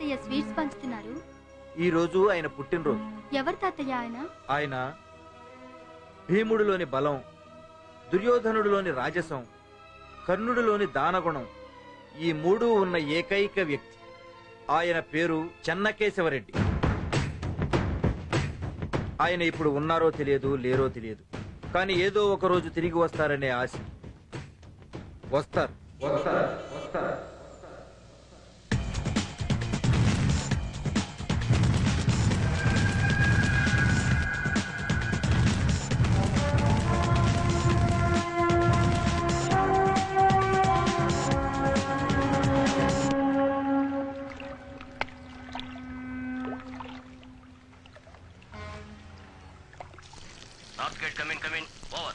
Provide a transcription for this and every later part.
తాతయ్య స్వీట్స్ పంచుతున్నారు? ఈ రోజు ఆయన పుట్టినరోజు. ఎవరు తాతయ్య ఆయన? ఆయన భీముడిలోని బలం దుర్యోధనుడిలోని రాజసం కర్ణుడిలోని దానగుణం ఈ మూడు ఉన్న ఏకైక వ్యక్తి. ఆయన పేరు చెన్నకేశవరెడ్డి. ఆయన ఇప్పుడు ఉన్నారో తెలియదు లేరో తెలియదు. కానీ ఏదో ఒక రోజు తిరిగి వస్తారనే ఆశ. వస్తారు. వస్తారు. వస్తారు. Unit come in come in over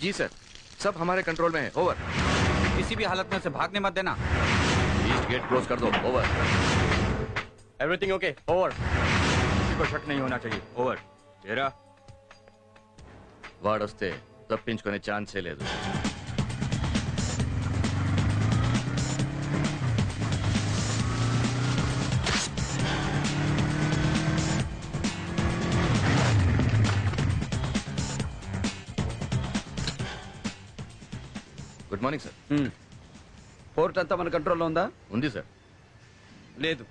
ji sir. सब हमारे कंट्रोल में है। ओवर किसी भी हालत में से भागने मत देना। ईस्ट गेट क्लोज कर दो। ओवर एवरीथिंग ओके ओवर किसी को शक नहीं होना चाहिए। ओवर तेरा वार्ड वस्ते सब पिंच को ने से ले दो। గుడ్ మార్నింగ్ సార్ ఫోర్ట్ అంతా మన కంట్రోల్లో ఉందా ఉంది సార్ లేదు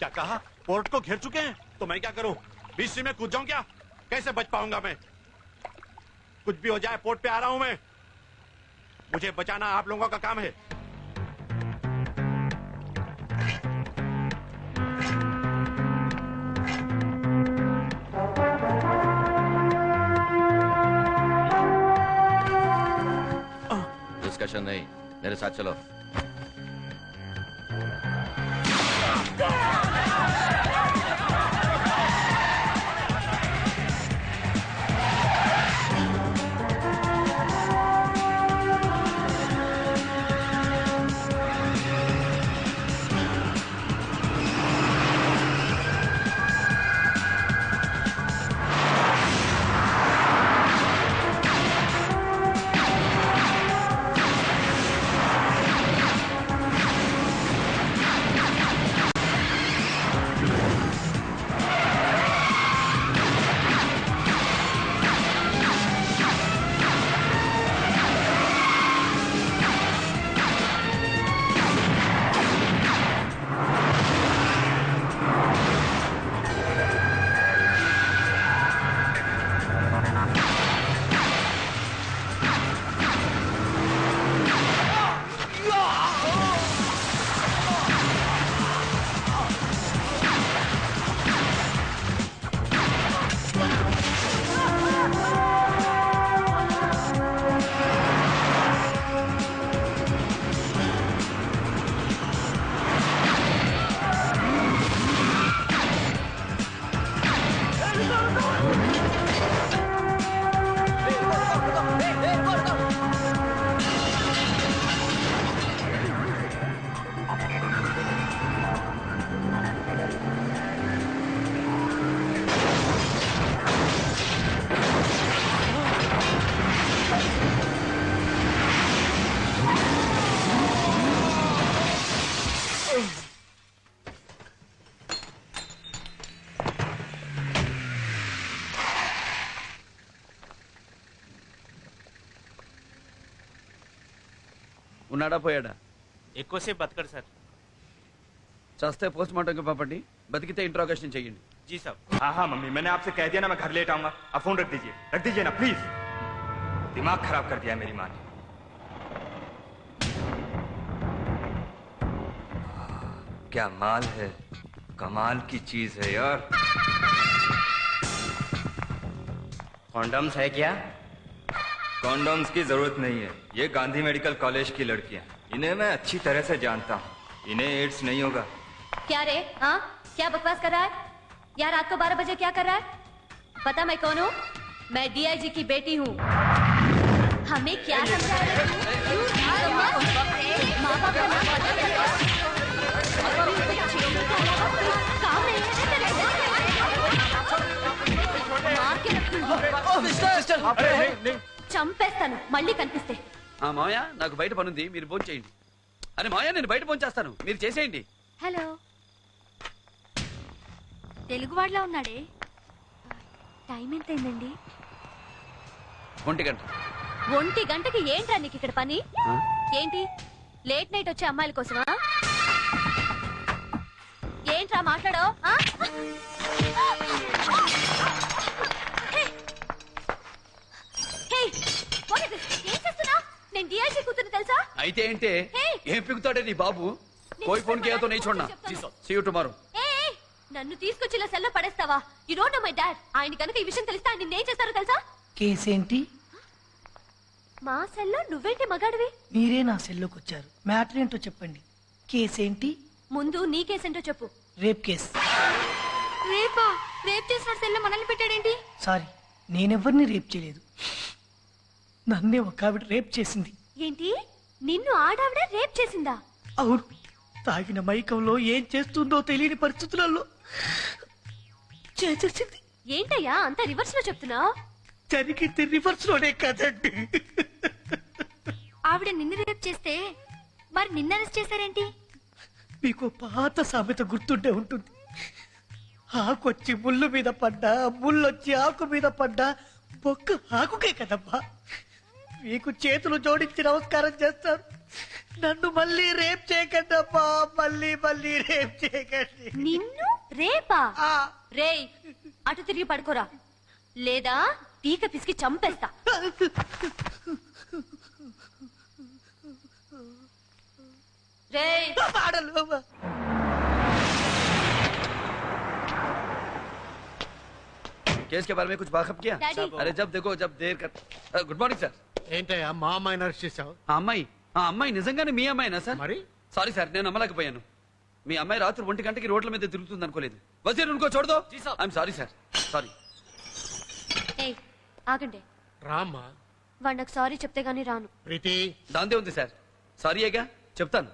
क्या कहा पोर्ट को घेर चुके हैं तो मैं क्या करूं बीच में कूद जाऊं क्या कैसे बच पाऊंगा मैं कुछ भी हो जाए पोर्ट पे आ रहा हूं मैं मुझे बचाना आप लोगों का काम है डिस्कशन नहीं मेरे साथ चलो ఉన్నాడా పోయాడా ఎక్కువసేపు బతకడు సార్ చస్తే పోస్ట్ మార్టంకి పంపండి బతికితే ఇంట్రోగేషన్ చెయ్యండి జీ సాబ్ हाँ हाँ मम्मी मैंने आपसे कह दिया ना मैं घर लेट आऊंगा आप फोन रख दीजिए रख दीजिए ना प्लीज दिमाग खराब कर दिया है मेरी माँ ने क्या माल है कमाल की चीज है यार कॉन्डम्स है क्या कॉन्डोम्स की ज़रूरत नहीं है। ये गांधी मेडिकल कॉलेज की लड़कियाँ। इन्हें मैं अच्छी तरह से जानता हूँ। इन्हें एड्स नहीं होगा। क्या रे? हाँ? क्या बकवास कर रहा है? यार रात को बारह बजे क्या कर रहा है? पता मैं कौन हूँ? मैं डीआईजी की बेटी हूँ। हमें क्या समझा చంపేస్తాను. మళ్ళీ కనిపిస్తే. ఆ మామయ్య నాకు బయట పనుంది. మీరు ఫోన్ చేయండి. అని మామయ్య నేను బయట ఫోన్ చేస్తాను. మీరు చేసేయండి. హలో. తెలుగువాడిలా ఉన్నాడే? టైం ఎంత అయిందండి ఒంటి గంట. ఒంటి గంటకి ఏంట్రా నీకు ఇక్కడ పని? ఏంటి? లేట్ నైట్ వచ్చే అమ్మాయిల కోసమా? ఏంట్రా మాట్లాడో నేను డిఐజీ కూతురు తెలుసా? అయితే ఏంటే? హే! ఏం పిగుతాడే నీ బాబు? కోయి ఫోన్ కేతో నీ చూడనా చెప్తాను. సీ యూ టుమారో ఏ ఏ, నన్ను తీసుకొచ్చి ఇలా సెల్లో పడేస్తావా? You don't know my dad ఆయన కనుక ఈ విషయం తెలిస్తే ఆయన నిన్నేం చేస్తారో తెలుసా? కేసేంటి? మా సెల్లో నువ్వేంటి మగాడివి? మీరే నా సెల్లోకి వచ్చారు. మ్యాటర్ ఏంటో చెప్పండి. కేసేంటి? ముందు నీ కేసేంటో చెప్పు. Rape case. రేపా? రేప్ చేసిన సెల్ల మనల్ని పెట్టాడేంటి? సారీ నేనెవరిని రేప్ చేయలేదు. నన్నే ఒక ఆవిడ రేప్ చేసింది. ఏంటి? నిన్ను ఆడావిడ రేప్ చేసిందా? అవును. తాగిన మైకంలో ఏం చేస్తుందో తెలియని పరిస్థితులలో చేసేసింది ఏంటయ్యా అంత రివర్స్లో చెప్తున్నా జరిగింది రివర్స్లోనే కదండి. ఆవిడ నిన్ను రేప్ చేస్తే మరి నిన్న అరెస్ట్ చేశారేంటి? మీకు పాత సామెత గుర్తుండే ఉంటుంది. ఆకొచ్చి ముళ్ళు మీద పడ్డా ముళ్ళొచ్చి ఆకు మీద పడ్డా బొక్క ఆకుకే కదమ్మా. మీకు చేతులు జోడించి నమస్కారం చేస్తారు నన్ను మళ్ళీ రేప్ చేయకండి అమ్మా మళ్ళీ మళ్ళీ రేప్ చేయకండి నిన్ను రేపా ఆ, రేయ్ అటు తిరిగి పడుకోరా లేదా పీక పిసికి చంపేస్తా రేయ్ పాడలు అమ్మా. केस के बारे में कुछ वाकफ किया Daddy. अरे जब देखो जब देर कर గుడ్ మార్నింగ్ సార్ ఏంటయ్యా మా అమ్మాయిని అరెస్ట్ చేశావు? ఆ అమ్మాయి ఆ అమ్మాయి నిజంగానే మీ అమ్మాయినా సార్? మరి? సారీ సార్ నేను నమ్మలేకపోయాను. మీ అమ్మాయి రాత్రి ఒంటి గంటకి రోడ్ల మీద తిరుగుతుంది అనుకోలేదు. వజీర్ ఉనుకో చూడదో. ఐఎమ్ సారీ సార్ సారీ ఏయ్ ఆగండి. రామ్మా. వాడు నాకు సారీ చెప్తే గానీ రాను. ప్రీతి. దాందే ఉంది సార్. సారీయేగా చెప్తాను.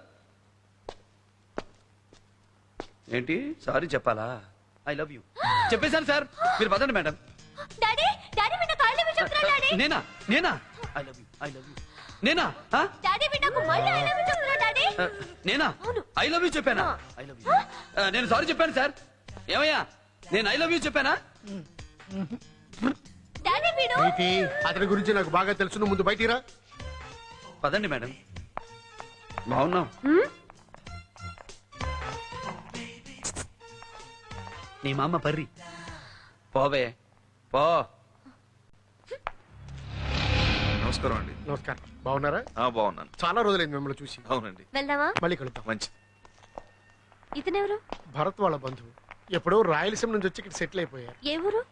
ఏంటి? సారీ చెప్పాలా? ఐ లవ్ యూ చెప్పేశాను సార్. మీరు పదండి మేడం. డాడీ డాడీ చెప్తున్నా డాడీ? నేనా? నేనా? I love you I love you నేనా? ఆ? డాడీ వీడు నాకు మళ్ళీ ఐ లవ్ యూ చెప్తున్నా డాడీ? ఆ, నేనా? అవును. ఐ లవ్ యూ చెప్పానా? ఐ లవ్ యూ నేను సారీ చెప్పాను సార్ ఏమయ్యా? నేను ఐ లవ్ యూ చెప్పానా? డాడీ వీడు ప్రీతి అతని గురించి నాకు బాగా తెలుసు. నువ్వు ముందు బయటికి రా. పదండి మేడం. బాగున్నాం? నీ మామ పర్రి. పోవే. పో. నమస్కారం అండి. నమస్కారం. బాగున్నారా? బాగున్నాను. చాలా రోజులైంది మిమ్మల్ని చూసి. అవునండి. వెళ్దామా? మళ్ళీ కలుద్దాం. మంచి ఇతనెవరు? భరత్ వాళ్ళ బంధువు. ఎప్పుడో రాయలసీమ నుంచి వచ్చి ఇక్కడ సెటిల్ అయిపోయారు. ఏ ఊరు?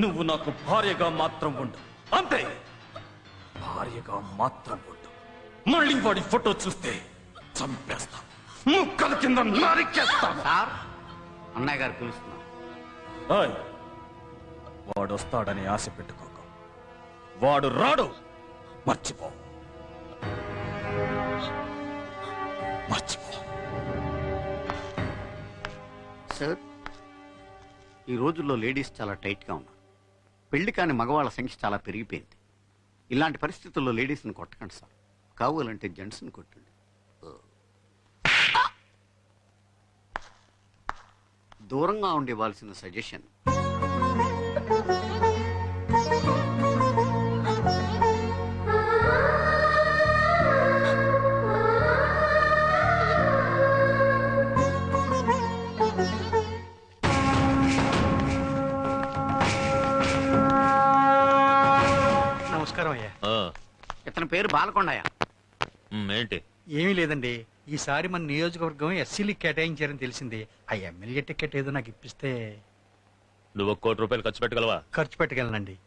నువ్వు నాకు భార్యగా మాత్రం ఉండు. అంతే. భార్యగా మాత్రం ఉండు. మళ్ళీ వాడి ఫోటో చూస్తే చంపేస్తా. ముక్కల కింద నరికేస్తా. సార్ అన్నయ్య గారు పిలుస్తున్నారు. వాడు వస్తాడని ఆశ పెట్టుకోక. వాడు రాడు. మర్చిపో. మర్చిపో. సార్ ఈ రోజుల్లో లేడీస్ చాలా టైట్గా ఉన్నారు. పెళ్ళి కాని మగవాళ్ళ సంఖ్య చాలా పెరిగిపోయింది. ఇలాంటి పరిస్థితుల్లో లేడీస్ని కొట్టకండి సార్. కావాలంటే జెంట్స్ని కొట్టండి. దూరంగా ఉండేవాల్సిన సజెషన్ పేరు బాలకొండయ్య. ఏంటి? ఏమీ లేదండి. ఈసారి మన నియోజకవర్గం ఎస్సీలకి కేటాయించారని తెలిసింది. ఆ ఎమ్మెల్యే టికెట్ ఏదో నాకు ఇప్పిస్తే నువ్వు ఒక కోటి రూపాయలు ఖర్చు పెట్టగలవా? ఖర్చు పెట్టగలనండి.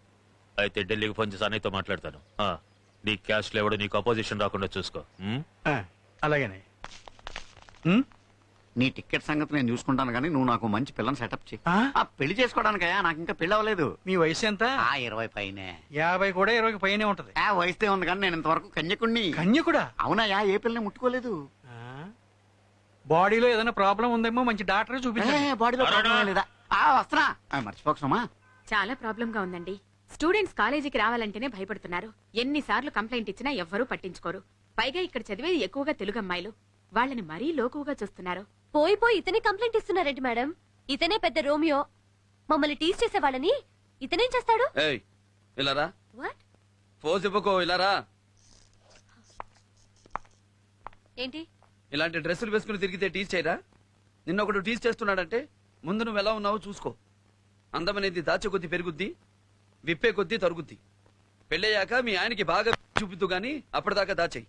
అయితే ఢిల్లీకి ఫోన్ చేసి అన్నయ్యతో మాట్లాడతాను. ఆ, నీ క్యాష్ లేవడు నీకు అపోజిషన్ రాకుండా చూసుకో. ఉమ్? ఆ, అలాగనే. ఉమ్, నీ టికెట్ సంగతి నేను చూసుకుంటాను కానీ నువ్వు నాకు మంచి పిల్లని సెటప్ చేయి ఆ? ఆ, పెళ్ళి చేసుకోవడానికయ్యా నాకు ఇంకా పెళ్ళి అవ్వలేదు. మీ వయసు ఎంత? ఆ ఇరవై పైనే. యాభై కూడా ఇరవైకి పైనే ఉంటది. ఆ వయసుదే ఉంది కానీ నేను ఇంతవరకు కన్యకుణ్ణి. కన్యకుడా? అవునయ్యా ఏ పిల్లని ముట్టుకోలేదు. ఆ, బాడీలో ఏదైనా ప్రాబ్లం ఉందేమో మంచి డాక్టర్ ఏ, చూపించండి బాడీలో ప్రాబ్లం లేదా? ఆ వస్తున్నా. ఆ, మర్చిపోకసమ్మా చాలా ప్రాబ్లం గా ఉందండి. స్టూడెంట్స్ కాలేజీకి రావాలంటేనే భయపడుతున్నారు. ఎన్నిసార్లు కంప్లైంట్ ఇచ్చినా ఎవ్వరూ పట్టించుకోరు. పైగా ఇక్కడ చదివేది ఎక్కువగా తెలుగు అమ్మాయిలు వాళ్ళని మరీ లోకుగా చూస్తున్నారు. పోయి పోయి ఇతనే కంప్లైంట్ ఇస్తున్నారేంటి మేడం. ఇతనే పెద్ద రోమియో. మమ్మల్ని టీజ్ చేసేవాళ్ళని ఇతనేం చేస్తాడు? ఏయ్ ఇలారా? ఫోజ్ ఇవ్వకో ఇలారా ఏంటి? ఇలాంటి డ్రెస్సులు వేసుకుని తిరిగితే టీజ్ చేయరా? నిన్న ఒకడు టీజ్ చేస్తున్నాడంటే ముందు నువ్వు ఎలా ఉన్నావో చూసుకో. అందమనేది దాచే కొద్దీ పెరుగుద్ది విప్పే కొద్దీ తరుగుద్ది. పెళ్ళయ్యాక మీ ఆయనకి బాగా చూపిద్దు గాని అప్పటిదాకా దాచేయి.